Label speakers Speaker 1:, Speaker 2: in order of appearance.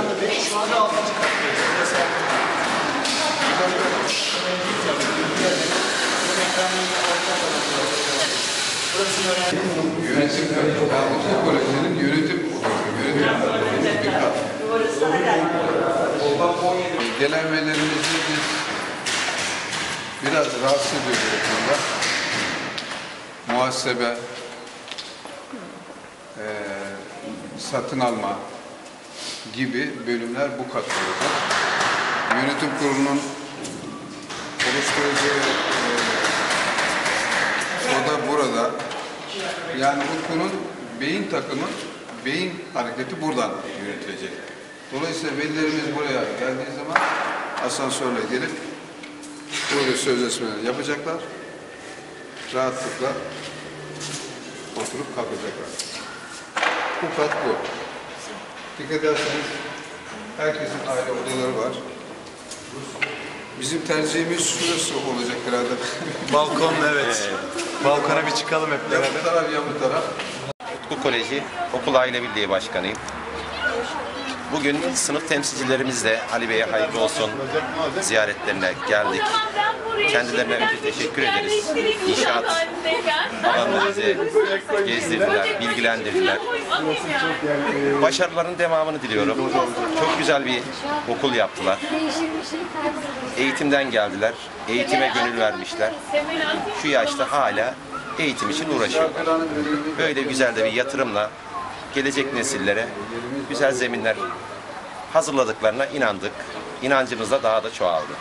Speaker 1: anda 5, şu anda 6. kattayız. Burası altı. Burası öğrenci.
Speaker 2: Yönetim. Yani okul yönetim odası. Yönetim. Gelen velilerimizi biz biraz rahatsız ediyoruz bu konuda. Muhasebe, eee, satın alma gibi bölümler bu olacak. Yönetim kurulunun oluşturacağı eee, o da burada. Yani Utku'nun beyin takımı, beyin hareketi buradan yönetilecek. Dolayısıyla velilerimiz buraya geldiği zaman asansörle gelip burada sözleşmeleri yapacaklar. Rahatlıkla oturup kalkacaklar. Bu kat bu. Dikkat ederseniz herkesin aile odaları var. Bizim tercihimiz şurası olacak herhalde.
Speaker 1: Balkon evet. Balkona bir çıkalım hep beraber.
Speaker 2: bu taraf ya bu taraf.
Speaker 3: Utku Koleji Okul Aile Birliği Başkanıyım. Bugün sınıf temsilcilerimizle Ali Bey'e hayırlı olsun ziyaretlerine geldik. Kendilerine önce teşekkür ederiz. İnşaat alanını gezdirdiler, bilgilendirdiler. Başarıların devamını diliyorum. Çok güzel bir okul yaptılar. Eğitimden geldiler. Eğitime gönül vermişler. Şu yaşta hala eğitim için uğraşıyorlar. Böyle güzel de bir yatırımla gelecek nesillere güzel zeminler hazırladıklarına inandık. İnancımız da daha da çoğaldı.